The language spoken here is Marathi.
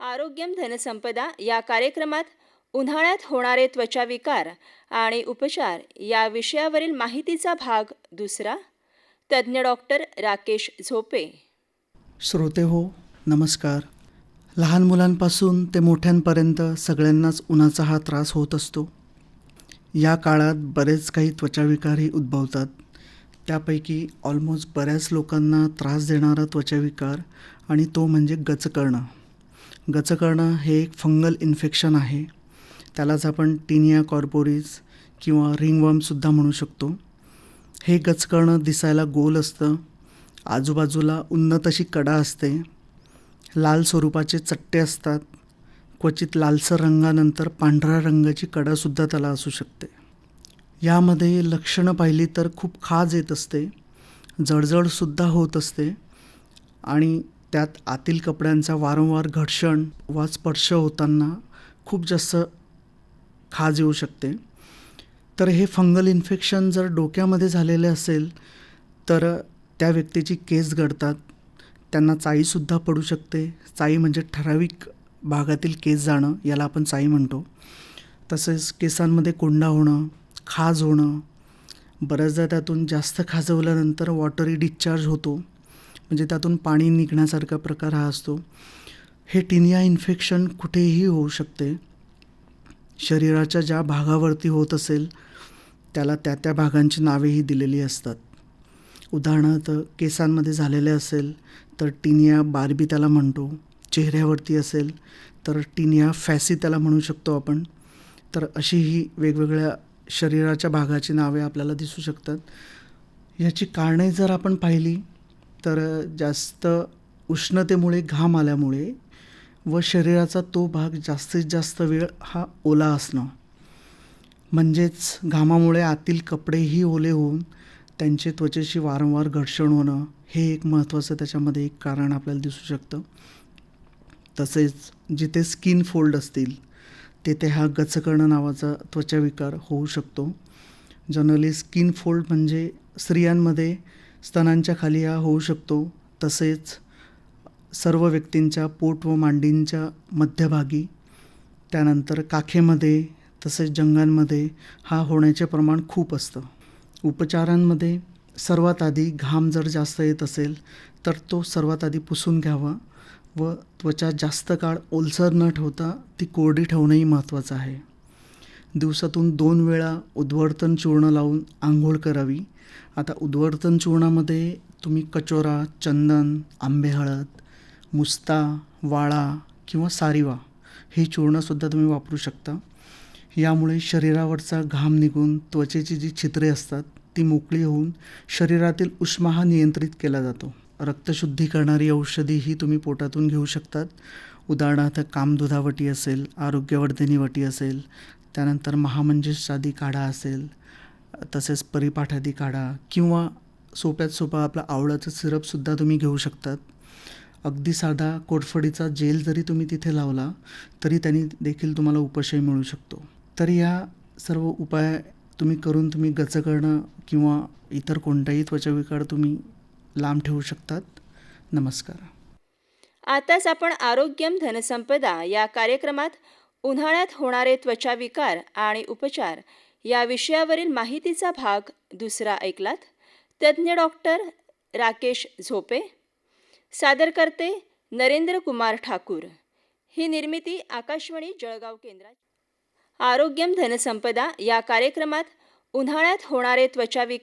आरोग्यम धनसंपदा या कार्यक्रमात उन्हाळ्यात होणारे त्वचा विकार आणि उपचार या विषयावरील माहितीचा भाग दुसरा. तज्ज्ञ डॉक्टर राकेश झोपे. श्रोते हो नमस्कार. लहान मुलांपासून ते मोठ्यांपर्यंत सगळ्यांनाच उन्हाचा हा त्रास होत असतो. या काळात बरेच काही त्वचाविकारही उद्भवतात. त्यापैकी ऑलमोस्ट बऱ्याच लोकांना त्रास देणारा त्वचाविकार आणि तो म्हणजे गचकरणं. गचकरणं हे एक फंगल इन्फेक्शन आहे. त्यालाच आपण टिनिया कॉर्पोरिस किंवा रिंगवर्मसुद्धा म्हणू शकतो. हे गचकरणं दिसायला गोल असतं. आजूबाजूला उन्नत अशी कडा असते. लाल स्वरूपाचे चट्टे असतात. क्वचित लालसर रंगानंतर पांढऱ्या रंगाची कडासुद्धा त्याला असू शकते. यामध्ये लक्षणं पाहिली तर खूप खाज येत असते. जळजळसुद्धा होत असते. आणि त्यात आतील कपड्यांचा वारंवार घर्षण वा स्पर्श होताना खूप जास्त खाज येऊ शकते. तर हे फंगल इन्फेक्शन जर डोक्यामध्ये झालेले असेल तर त्या व्यक्तीची केस घडतात. त्यांना चाईसुद्धा पडू शकते. चाई म्हणजे ठराविक भागातील केस जाणं याला आपण चाई म्हणतो. तसेच केसांमध्ये कोंडा होणं खाज होणं बऱ्याचदा त्यातून जास्त खाजवल्यानंतर वॉटरी डिस्चार्ज होतो. म्हणजे त्यातून पाणी निघण्यासारखा प्रकार हा असतो. हे टिनिया इन्फेक्शन कुठेही होऊ शकते. शरीराच्या ज्या भागावरती होत असेल त्याला त्या त्या भागांची नावेही दिलेली असतात. उदाहरणार्थ केसांमध्ये झालेले असेल तर टिनिया बारबी त्याला म्हणतो. चेहऱ्यावरती असेल तर टिनिया फॅसी त्याला म्हणू शकतो आपण. तर अशी ही वेगवेगळ्या शरीराच्या भागाची नावे आपल्याला दिसू शकतात. याची कारणे जर आपण पाहिली तर जास्त उष्णतेमुळे घाम आल्यामुळे व शरीराचा तो भाग जास्तीत जास्त वेळ हा ओला असणं. म्हणजेच घामामुळे आतील कपडेही ओले होऊन त्यांचे त्वचेशी वारंवार घर्षण होणं हे एक महत्त्वाचं त्याच्यामध्ये एक कारण आपल्याला दिसू शकतं. तसेच जिथे स्किन फोल्ड असतील तेथे हा गचकर्ण नावाचा त्वचाविकार होऊ शकतो. जनरली स्किन फोल्ड म्हणजे स्त्रियांमध्ये स्तनांच्या खाली हा होऊ शकतो. तसेच सर्व व्यक्तींच्या पोट व मांडींच्या मध्यभागी त्यानंतर काखेमध्ये तसेच जंगांमध्ये हा होण्याचे प्रमाण खूप असतं. उपचारांमध्ये सर्वात आधी घाम जर जास्त येत असेल तर तो सर्वात आधी पुसून घ्यावा व त्वचा जास्त काळ ओलसर न ठेवता ती कोरडी ठेवणंही महत्त्वाचं आहे. दिवसातून दोन वेळा उद्वर्तन चूर्ण लावून आंघोळ करावी. आता उद्वर्तन चूर्णामध्ये तुम्ही कचोरा चंदन आंबे हळद मुस्ता वाळा किंवा सारिवा हे चूर्णसुद्धा तुम्ही वापरू शकता. यामुळे शरीरावरचा घाम निघून त्वचेची जी छिद्रे असतात ती मोकळी होऊन शरीरातील उष्मा हा नियंत्रित केला जातो. रक्तशुद्धी करणारी औषधीही तुम्ही पोटातून घेऊ शकतात. उदाहरणार्थ कामदुधावटी असेल आरोग्यवर्धिनी वटी असेल त्यानंतर महामंजेशादी काढा असेल तसेच परिपाठादी काढा किंवा सोप्यात सोपा आपला आवळाचं सिरपसुद्धा तुम्ही घेऊ शकतात. अगदी साधा कोडफडीचा जेल जरी तुम्ही तिथे लावला तरी त्यांनी देखील तुम्हाला उपशय मिळू शकतो. तर या सर्व उपाय तुम्ही करून तुम्ही गचकरणं किंवा इतर कोणताही त्वचाविकार तुम्ही लांब ठेवू शकतात. नमस्कार. आताच आपण आरोग्यम धनसंपदा या कार्यक्रमात उन्हाळ्यात होणारे त्वचा विकार आणि उपचार या विषयावरील माहितीचा भाग दुसरा ऐकलात. तज्ज्ञ डॉक्टर राकेश झोपे सादर करते नरेंद्र कुमार ठाकूर. ही निर्मिती आकाशवाणी जळगाव केंद्रात आरोग्यम धनसंपदा या कार्यक्रमात उन्हाळ्यात होणारे त्वचा विकार